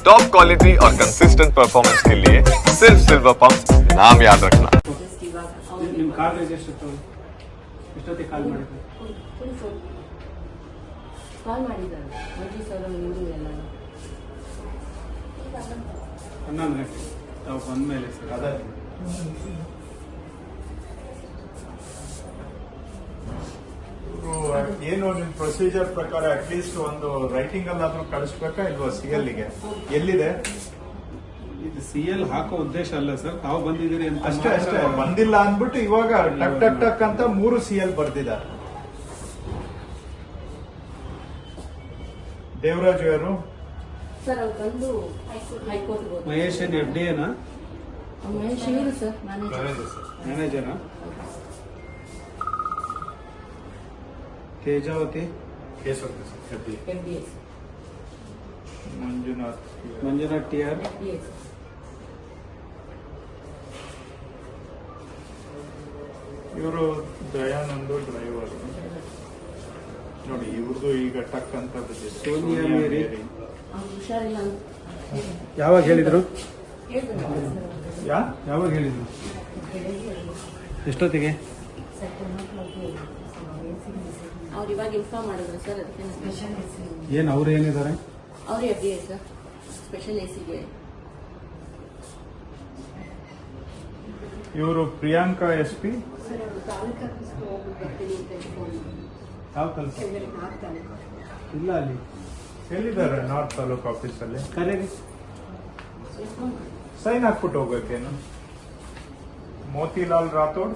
Top quality और consistent performance के लिए सिर्फ सिल्वर पंप नाम याद रखना ಜಸ್ಟ್ ಇವಾಗ ನಿಮ್ಮ ಕಾಲ್ ರಿಜಿಸ್ಟರ್ ಎಷ್ಟೊತ್ತಿಗೆ ಕಾಲ್ ಮಾಡಿದ್ರು ಕಾಲ್ ಮಾಡಿದ್ದಾರೆ ಮಂಜು ಸರ್ ನಿಂದು ಎಲ್ಲ ಹನ್ನೊಂದು ಗಂಟೆ ತಾವು ಬಂದ ಮೇಲೆ ಸರ್ ಅದೇ ಏನು ನಿಮ್ ಪ್ರೊಸೀಜರ್ ಪ್ರಕಾರ ಅಟ್ಲೀಸ್ಟ್ ಒಂದು ರೈಟಿಂಗ್ ಅಲ್ಲಾದ್ರೂ ಕಳಿಸ್ಬೇಕಾ ಇಲ್ವಾ ಸಿ ಗೆ? ಎಲ್ಲಿದೆ? ಇದು ಸಿ ಎಲ್ ಹಾಕೋ ಉದ್ದೇಶ ಅಲ್ಲ ಸರ್. ತಾವು ಬಂದಿದ್ದೀರಿ ಅಂತ ಅಷ್ಟೇ ಅಷ್ಟೇ. ಬಂದಿಲ್ಲ ಅಂದ್ಬಿಟ್ಟು ಇವಾಗ ಟಕ್ ಟಕ್ ಟಕ್ ಅಂತ ಮೂರು ಸಿ ಎಲ್ ಬರ್ದಿದ್ದಾರೆ. ದೇವರಾಜ್ ಅವರು? ಸರ್ ಅವ್ರು ಹೈಕೋರ್ಟ್ ಮಹೇಶ್ ಏನ್ ಎಫ್ ಡಿ ಏನಾ ಮಹೇಶ್ ಇವರು sir manager ಮ್ಯಾನೇಜರಾ Tejavati F D S Manjunath Manjunath T R ಇವರು ದಯಾನಂದು ಡ್ರೈವರ್ ನೋಡಿ ಇವ್ರದ್ದು ಈಗ ಟಕ್ ಅಂತ ಬಂದಿದೆ ಸೋನಿಯಾ ಮೇರಿ. ಹುಷಾರಿಲ್ಲ. ಯಾವಾಗ ಹೇಳಿದ್ರು? ಯಾ? ಯಾವಾಗ ಹೇಳಿದ್ರು? ಎಷ್ಟೊತ್ತಿಗೆ? ಅವ್ರು ಇವಾಗ ಇನ್ಫಾರ್ಮ್ ಮಾಡಿದ್ರು ಸರ್ ಅದಕ್ಕೆ ಸ್ಪೆಷಲ್ ಏನ್ ಅವ್ರು ಏನಿದ್ದಾರೆ? ಅವರು F D sir special A ಸಿಗೆ ಇವರು ಪ್ರಿಯಾಂಕಾ ಎಸ್ ಪಿ? ಸರ್ ಅವರು ತಾಲೂಕು ಹೋಗಿ ಬರ್ತೀನಿ ಅಂತ ಹೇಳ್ಕೊಂಡು ಯಾವ ತಲುಪ ಇಲ್ಲ ಅಲ್ಲಿ. ಎಲ್ಲಿದ್ದಾರೆ ನಾರ್ತ್ ತಾಲೂಕ್ ಆಫೀಸ್ ಅಲ್ಲಿ ಕರೀರಿ ಸೈನ್ ಹಾಕ್ಬಿಟ್ಟು ಹೋಗ್ಬೇಕೇನು ಮೋತಿಲಾಲ್ ರಾಥೋಡ್?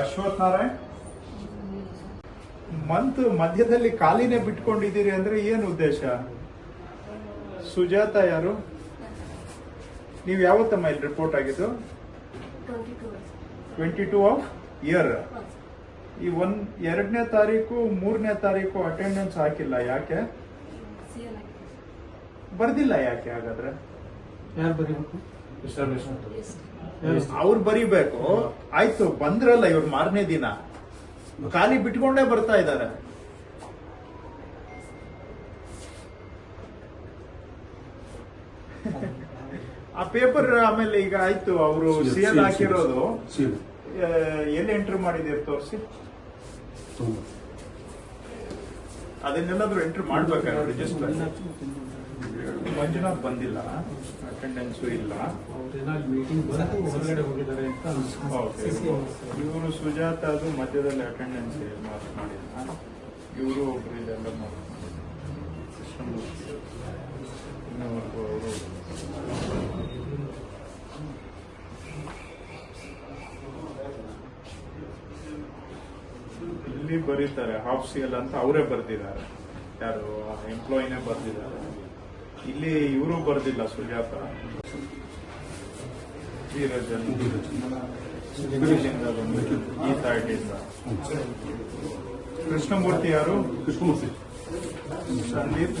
ಅಶ್ವಥ್ ನಾರಾಯಣ್? ಮಂತ್ ಮಧ್ಯದಲ್ಲಿ ಖಾಲಿನೇ ಬಿಟ್ಕೊಂಡಿದ್ದೀರಿ ಅಂದ್ರೆ ಏನು ಉದ್ದೇಶ? ಸುಜಾತ ಯಾರು? ನೀವು ಯಾವತ್ತಮ್ಮ ಇಲ್ಲಿ ರಿಪೋರ್ಟ್ ಆಗಿದ್ದು? ಟ್ವೆಂಟಿ ಟೂ ಆಫ್ ಇಯರ್ ಈ ಒಂದ್ ಎರಡನೇ ತಾರೀಕು, ಮೂರನೇ ತಾರೀಕು ಅಟೆಂಡೆನ್ಸ್ ಹಾಕಿಲ್ಲ, ಯಾಕೆ? ಬರ್ದಿಲ್ಲ ಯಾಕೆ ಹಾಗಾದ್ರೆ? ಯಾರು ಬರೀಬೇಕು ಅವ್ರು ಬರೀಬೇಕು. ಆಯ್ತು ಬಂದ್ರಲ್ಲ ಇವ್ರು ಮಾರನೇ ದಿನ. ಖಾಲಿ ಬಿಟ್ಕೊಂಡೇ ಬರ್ತಾ ಇದ್ದಾರೆ. ಆ ಪೇಪರ್ ಆಮೇಲೆ ಈಗ ಆಯ್ತು ಅವರು ಸಿ ಎಲ್ ಹಾಕಿರೋದು. ಎಲ್ಲಿ ಎಂಟ್ರಿ ಮಾಡಿದೀರಿ ತೋರಿಸಿ? ಅದನ್ನೆಲ್ಲಾದ್ರೂ ಎಂಟ್ರಿ ಮಾಡ್ಬೇಕಾದ್ರೆ ರಿಜಿಸ್ಟರ್ ಮಂಜುನಾಥ್ ಬಂದಿಲ್ಲ ಅಟೆಂಡೆನ್ಸು ಇಲ್ಲ. ಮೀಟಿಂಗ್ ಹೊರಗಡೆ ಹೋಗಿದ್ದಾರೆ ಅಂತ ಇವರು ಸುಜಾತ ಅದು ಮಧ್ಯದಲ್ಲಿ ಅಟೆಂಡೆನ್ಸ್ ಮಾರ್ಕ್ ಮಾಡಿಲ್ಲ ಇವರು ಒಬ್ರು ಇದೆಲ್ಲ ಮಾರ್ಕ್ ಇಲ್ಲಿ ಬರೀತಾರೆ ಹಾಫ್ ಸಿ ಎಲ್ ಅಂತ ಅವರೇ ಬರ್ತಿದ್ದಾರೆ ಯಾರು ಎಂಪ್ಲಾಯಿನೇ ಬರ್ದಿದ್ದಾರೆ. ಇಲ್ಲಿ ಇವರು ಬರ್ದಿಲ್ಲ ಸುಜಾತ ಧೀರಜನ್. ಈ ಸೈಡಿಂದ ಕೃಷ್ಣಮೂರ್ತಿ ಯಾರು? ಕೃಷ್ಣಮೂರ್ತಿ. ಸಂದೀಪ್.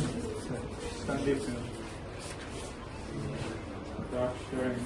ಸಂದೀಪ್. ದಾಕ್ಷಾಯಣಿ.